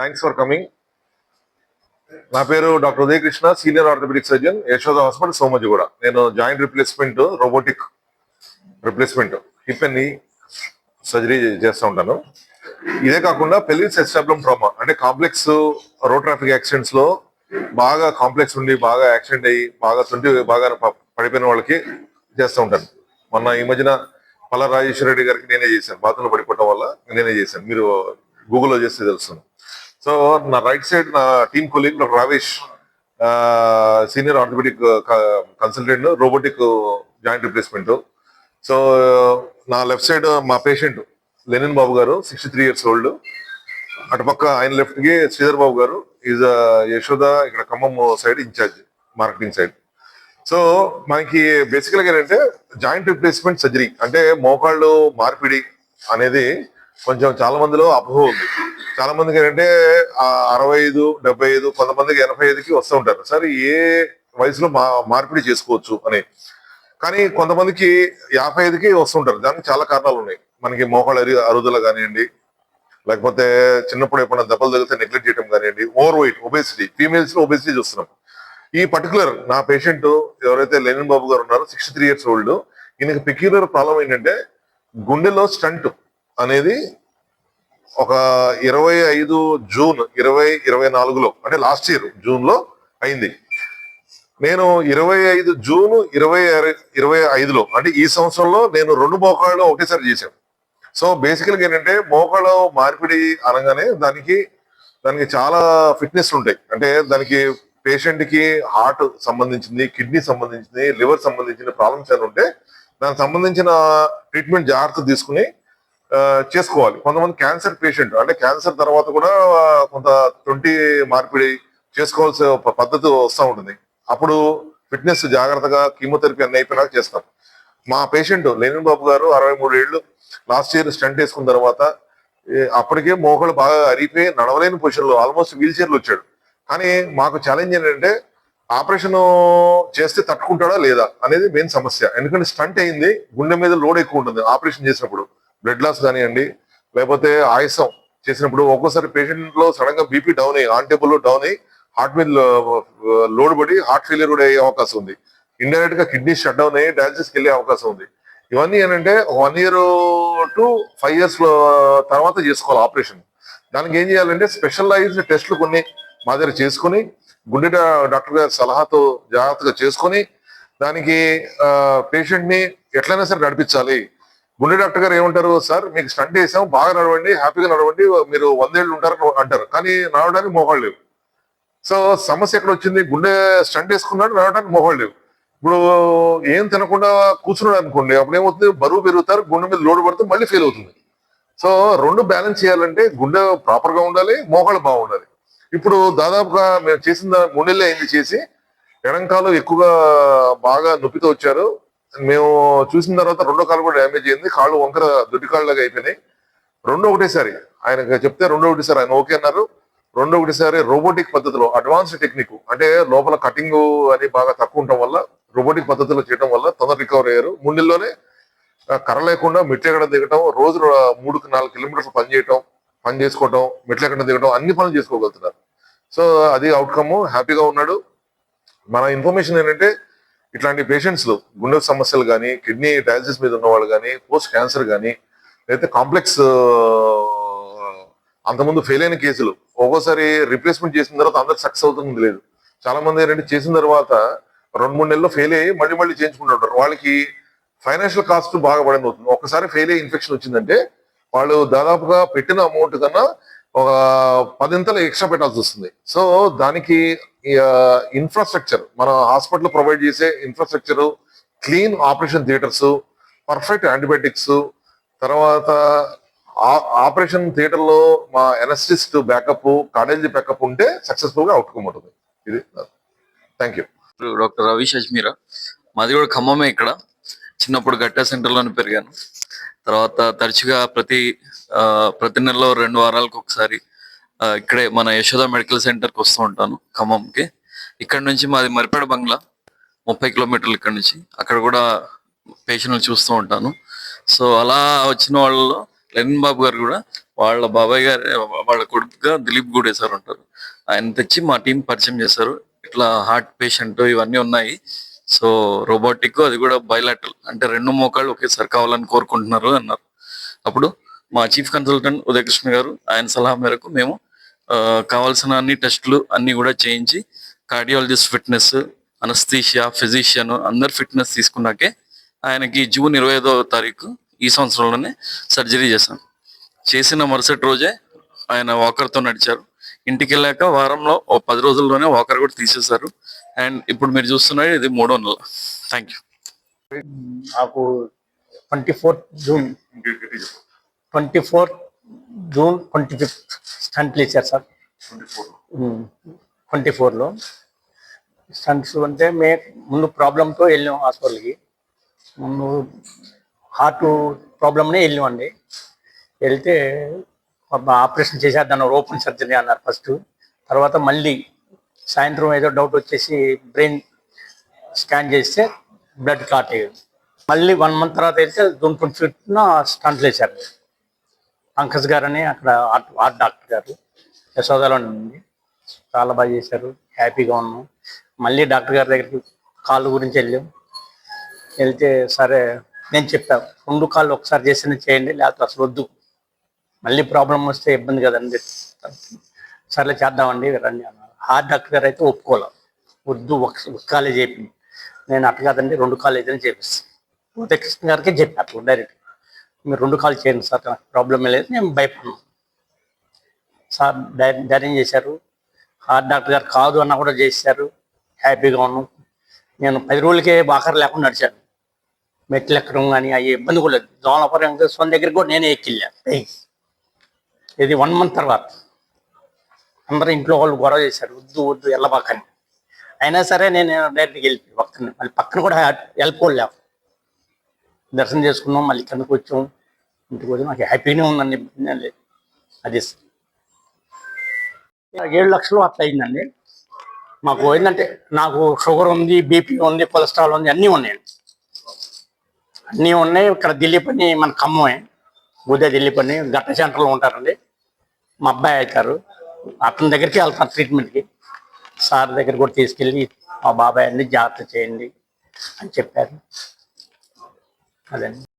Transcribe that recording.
Thanks for coming నా పేరు doctor Udayakrishna senior orthopaedic surgeon Yashoda hospital Somajiguda. నేను joint replacement robotic replacement hip and surgery చేస్తూ ఉంటాను. ఇదే కాకుండా పెళ్ళి ఎస్టాబ్లం ట్రామా అంటే కాంప్లెక్స్ రోడ్ ట్రాఫిక్ యాక్సిడెంట్స్లో బాగా కాంప్లెక్స్ ఉండి బాగా యాక్సిడెంట్ అయ్యి బాగా తుంటి బాగా పడిపోయిన వాళ్ళకి చేస్తూ ఉంటాను. మొన్న ఈ మధ్యన పల్ల రాజేశ్వర రెడ్డి గారికి నేనే చేశాను. బాత్రూంలో పడిపోవడం వల్ల నేనే చేశాను. మీరు గూగుల్లో చేస్తే తెలుస్తుంది. సో నా రైట్ సైడ్ నా team colleague doctor Ravesh senior orthopaedic consultant robotic joint replacement so నా లెఫ్ట్ సైడ్ మా patient Lenin Babu garu sixty three years old అటుపక్క ఆయన లెఫ్ట్కి శ్రీధర్ బాబు గారు ఈజ్ యశోద ఇక్కడ Khammam side incharge marketing side so మనకి బేసికల్గా ఏంటంటే జాయింట్ రిప్లేస్మెంట్ సర్జరీ అంటే మోకాళ్ళు మార్పిడి అనేది కొంచెం చాలా మందిలో అపోహ ఉంది. చాలా మందికి ఏంటంటే అరవై ఐదు డెబ్బై ఐదు కొంతమందికి ఎనభై ఐదుకి వస్తూ ఉంటారు. సరే ఏ వయసులో మా మార్పిడి చేసుకోవచ్చు అని. కానీ కొంతమందికి యాభై ఐదుకి వస్తుంటారు దానికి చాలా కారణాలు ఉన్నాయి. మనకి మోకాళ్ళ అరి అరుదల కానివ్వండి లేకపోతే చిన్నప్పుడు ఎప్పుడైనా దెబ్బలు తగిలితే నెగ్లెక్ట్ చేయడం కానివ్వండి ఓవర్ వెయిట్ ఒబేసిటీ ఫీమేల్స్లో ఒబేసిటీ చూస్తున్నాం. ఈ పర్టికులర్ నా పేషెంట్ ఎవరైతే లెనిన్ బాబు గారు ఉన్నారో సిక్స్టీ త్రీ ఇయర్స్ ఓల్డ్ ఈయనకి పెక్యులర్ ప్రాబ్లం ఏంటంటే గుండెలో స్టంట్ అనేది ఒక ఇరవై ఐదు జూన్ ఇరవై ఇరవై నాలుగులో అంటే లాస్ట్ ఇయర్ జూన్లో అయింది. నేను ఇరవై ఐదు జూన్ ఇరవై ఇరవై ఐదులో అంటే ఈ సంవత్సరంలో నేను రెండు మోకాళ్ళు ఒకటేసారి చేశాను. సో బేసికల్గా ఏంటంటే మోకాళ్ళు మార్పిడి అనగానే దానికి దానికి చాలా ఫిట్నెస్ ఉంటాయి. అంటే దానికి పేషెంట్కి హార్ట్ సంబంధించింది కిడ్నీ సంబంధించింది లివర్ సంబంధించిన ప్రాబ్లమ్స్ ఏమైనా ఉంటే దానికి సంబంధించిన ట్రీట్మెంట్ జాగ్రత్త తీసుకుని చేసుకోవాలి. కొంతమంది క్యాన్సర్ పేషెంట్ అంటే క్యాన్సర్ తర్వాత కూడా కొంత ట్వంటీ మార్పిడి చేసుకోవాల్సిన పద్ధతి వస్తూ ఉంటుంది. అప్పుడు ఫిట్నెస్ జాగ్రత్తగా కీమోథెరపీ అన్ని అయిపోయినాక చేస్తాం మా పేషెంట్ లేనిన్ బాబు గారు అరవై మూడు ఏళ్ళు లాస్ట్ ఇయర్ స్టంట్ వేసుకున్న తర్వాత అప్పటికే మోకాళ్ళు బాగా అరిగిపోయి నడవలేని పొజిషన్లో ఆల్మోస్ట్ వీల్ చైర్లు వచ్చాడు. కానీ మాకు ఛాలెంజ్ ఏంటంటే ఆపరేషన్ చేస్తే తట్టుకుంటాడా లేదా అనేది మెయిన్ సమస్య. ఎందుకంటే స్టంట్ అయింది గుండె మీద లోడ్ ఎక్కువ ఉంటుంది ఆపరేషన్ చేసినప్పుడు. బ్లడ్ లాస్ కానివ్వండి లేకపోతే ఆయాసం చేసినప్పుడు ఒక్కోసారి పేషెంట్లో సడన్గా బీపీ డౌన్ అయ్యి ఆన్ టేబుల్ డౌన్ అయ్యి హార్ట్ మీద లోడ్ పడి హార్ట్ ఫెయిలియర్ కూడా అయ్యే అవకాశం ఉంది. ఇండైరెక్ట్గా కిడ్నీ షట్ డౌన్ అయ్యి డయాలసిస్కి వెళ్ళే అవకాశం ఉంది. ఇవన్నీ ఏంటంటే one year to five years తర్వాత చేసుకోవాలి ఆపరేషన్ దానికి ఏం చేయాలంటే స్పెషలైజ్డ్ టెస్ట్లు కొన్ని మా దగ్గర చేసుకొని గుండె డాక్టర్ గారి సలహాతో జాగ్రత్తగా చేసుకొని దానికి పేషెంట్ని ఎట్లయినా సరే నడిపించాలి. గుండె డాక్టర్ గారు ఏమంటారు? సార్ మీకు స్టంట్ వేసాం బాగా నడవండి హ్యాపీగా నడవండి మీరు వందేళ్ళు ఉంటారు అంటారు. కానీ నడవడానికి మోహాలు లేవు. సో సమస్య ఎక్కడ వచ్చింది? గుండె స్టంట్ వేసుకున్నాడు నడవడానికి మోహాలు లేవు. ఇప్పుడు ఏం తినకుండా కూర్చున్నాడు అనుకోండి అప్పుడు ఏమవుతుంది? బరువు పెరుగుతారు గుండె మీద లోడ్ పడితే మళ్ళీ ఫెయిల్ అవుతుంది. సో రెండు బ్యాలెన్స్ చేయాలంటే గుండె ప్రాపర్గా ఉండాలి మోకాళ్ళు బాగుండాలి. ఇప్పుడు దాదాపుగా మేము చేసిన మూడు అయింది చేసి ఎడంకాలు ఎక్కువగా బాగా నొప్పితో వచ్చారు. మేము చూసిన తర్వాత రెండో కాలు కూడా డ్యామేజ్ అయింది. కాళ్ళు వంకర దొడ్డి కాళ్ళగా అయిపోయినాయి. రెండు ఒకటేసారి ఆయన చెప్తే రెండో ఒకటేసారి ఆయన ఓకే అన్నారు. రెండో ఒకటేసారి రోబోటిక్ పద్ధతిలో అడ్వాన్స్డ్ టెక్నిక్ అంటే లోపల కటింగ్ అని బాగా తక్కువ ఉండటం వల్ల రోబోటిక్ పద్ధతిలో చేయడం వల్ల తొందర రికవర్ అయ్యారు. మూడు నెలల్లోనే కర్ర లేకుండా మెట్లు ఎక్కడ దిగటం రోజు మూడు నాలుగు కిలోమీటర్లు పని చేయటం పని చేసుకోవటం మెట్లు ఎక్కడ దిగటం అన్ని పనులు చేసుకోగలుగుతున్నారు. సో అది అవుట్కమ్ హ్యాపీగా ఉన్నాడు. మన ఇన్ఫర్మేషన్ ఏంటంటే ఇట్లాంటి పేషెంట్స్ గుండె సమస్యలు కానీ కిడ్నీ డయాలసిస్ మీద ఉన్న వాళ్ళు కానీ పోస్ట్ క్యాన్సర్ కానీ లేకపోతే కాంప్లెక్స్ అంతకుముందు ఫెయిల్ అయిన కేసులు ఒక్కోసారి రిప్లేస్మెంట్ చేసిన తర్వాత అందరికి సక్సెస్ అవుతుంది లేదు చాలా మంది ఏంటంటే చేసిన తర్వాత రెండు మూడు నెలల్లో ఫెయిల్ అయ్యి మళ్ళీ మళ్ళీ చేయించుకుంటుంటారు వాళ్ళకి ఫైనాన్షియల్ కాస్ట్ బాగా పడింది అవుతుంది. ఒకసారి ఫెయిల్ అయ్యి ఇన్ఫెక్షన్ వచ్చిందంటే వాళ్ళు దాదాపుగా పెట్టిన అమౌంట్ కన్నా ఒక పదింతలు ఎక్స్ట్రా పెట్టాల్సి వస్తుంది. సో దానికి ఇన్ఫ్రాస్ట్రక్చర్ మన హాస్పిటల్ ప్రొవైడ్ చేసే infrastructure clean operation theatres perfect antibiotics తర్వాత ఆపరేషన్ థియేటర్లో మా ఎనస్టిస్ట్ బ్యాకప్ కార్డియాలజీ బ్యాకప్ ఉంటే సక్సెస్ఫుల్గా అవుట్కమ్ ఉంటుంది. ఇది thank you doctor Ravi Ajmeera మాది కూడా ఖమ్మమే ఇక్కడ. చిన్నప్పుడు గట్టా సెంటర్లోనే పెరిగాను. తర్వాత తరచుగా ప్రతి ప్రతి నెలలో రెండు వారాలకు ఒకసారి ఇక్కడే మన యశోద మెడికల్ సెంటర్కి వస్తూ ఉంటాను ఖమ్మంకి. ఇక్కడ నుంచి మాది మరిపేడ బంగ్లా ముప్పై కిలోమీటర్లు ఇక్కడ నుంచి. అక్కడ కూడా పేషెంట్లు చూస్తూ ఉంటాను. సో అలా వచ్చిన వాళ్ళలో లెనిన్ బాబు గారు కూడా వాళ్ళ బాబాయ్ గారు వాళ్ళ కొడుకుగా దిలీప్ గూడే సార్ ఉంటారు. ఆయన తెచ్చి మా టీం పరిచయం చేశారు. ఇట్లా హార్ట్ పేషెంట్ ఇవన్నీ ఉన్నాయి. సో రోబోటిక్ అది కూడా బయలాటల్ అంటే రెండు మోకాళ్ళు ఒకేసారి కావాలని కోరుకుంటున్నారు అన్నారు. అప్పుడు మా చీఫ్ కన్సల్టెంట్ ఉదయకృష్ణ గారు ఆయన సలహా మేరకు మేము కావాల్సిన అన్ని టెస్టులు అన్ని కూడా చేయించి కార్డియాలజిస్ట్ ఫిట్నెస్ అనస్థీషియా ఫిజిషియన్ అందరు ఫిట్నెస్ తీసుకున్నాకే ఆయనకి జూన్ ఇరవై ఐదో తారీఖు ఈ సంవత్సరంలోనే సర్జరీ చేశాం. చేసిన మరుసటి రోజే ఆయన వాకర్తో నడిచారు. ఇంటికి వెళ్ళాక వారంలో ఓ పది రోజుల్లోనే వాకర్ కూడా తీసేశారు. అండ్ ఇప్పుడు మీరు చూస్తున్నారు ఇది మూడో నెల. థ్యాంక్ యూ నాకు twenty fourth June twenty fourth June twenty fifth. స్టంట్లు ఇచ్చారు సార్. ట్వంటీ ఫోర్లో. స్టంట్స్ అంటే మే ముందు ప్రాబ్లంతో వెళ్ళాం హాస్పిటల్కి. ముందు హార్ట్ ప్రాబ్లమ్నే వెళ్ళామండి. వెళ్తే ఆపరేషన్ చేసేద్దాను ఓపెన్ సర్జరీ అన్నారు ఫస్ట్. తర్వాత మళ్ళీ సాయంత్రం ఏదో డౌట్ వచ్చేసి బ్రెయిన్ స్కాన్ చేస్తే బ్లడ్ క్లాట్ అయ్యింది. మళ్ళీ వన్ మంత్ తర్వాత వెళ్తే జూన్ చుట్టూ ఫిఫ్త్న స్టంట్లు వేశారు పంకజ్ గారు అని అక్కడ ఆర్ట్ ఆర్ట్ డాక్టర్ గారు యశోదలో ఉంది చాలా బాగా చేశారు. హ్యాపీగా ఉన్నాం. మళ్ళీ డాక్టర్ గారి దగ్గరికి కాళ్ళు గురించి వెళ్ళాం. వెళ్తే సరే నేను చెప్పాను రెండు కాళ్ళు ఒకసారి చేసిన చేయండి లేకపోతే అసలు వద్దు. మళ్ళీ ప్రాబ్లం వస్తే ఇబ్బంది కదండి. సరే చేద్దామండి రండి అన్నారు. హార్ట్ డాక్టర్ గారు అయితే ఒప్పుకోలే. వద్దు ఒక కాలే చెప్పి నేను అట్లా కాదండి రెండు కాలు ఏదైనా చేపిస్తాను ఉదయకృష్ణ గారికి చెప్పాను డైరెక్ట్. మీరు రెండు కాలు చేయండి సార్ నాకు ప్రాబ్లం లేదు. నేను భయపడను సార్ ధైర్యం ధైర్యం చేశారు. హార్ట్ డాక్టర్ గారు కాదు అన్న కూడా చేశారు. హ్యాపీగా ఉన్నాం. నేను పది రోజులకే బాకర్ లేకుండా నడిచాను. మెట్లు ఎక్కడం కానీ అయ్యే ఇబ్బంది కూడా లేదు. దోమలపురం వెంకటేశ్వర దగ్గరికి కూడా నేనే ఎక్కిళ్ళా. పైకి ఇది వన్ మంత్ తర్వాత. అందరూ ఇంట్లో వాళ్ళు గొడవ చేశారు. వద్దు వద్దు వెళ్ళబాకని. అయినా సరే నేను డైరెక్ట్గా వెళ్ళి పక్కన మళ్ళీ పక్కన కూడా వెళ్ళిపోలేము దర్శనం చేసుకున్నాం మళ్ళీ కిందకు వచ్చాం. ఇంటికి వచ్చి నాకు హ్యాపీనే ఉందండి. ఇబ్బంది లేదు అది ఏడు లక్షలు అట్లా అయిందండి. మాకు ఏంటంటే నాకు షుగర్ ఉంది బీపీ ఉంది కొలెస్ట్రాల్ ఉంది అన్నీ ఉన్నాయండి అన్నీ ఉన్నాయి. ఇక్కడ ఢిల్లీ పని మన ఖమ్మమే. ఉదయ ఢిల్లీ పని గట్ట సెంటర్లో ఉంటారండి. మా అబ్బాయి అవుతారు. అతని దగ్గరికి వెళ్తాను ట్రీట్మెంట్కి. సార్ దగ్గర కూడా తీసుకెళ్ళి మా బాబాయ్ అన్ని జాగ్రత్త చేయండి అని చెప్పారు. Vale.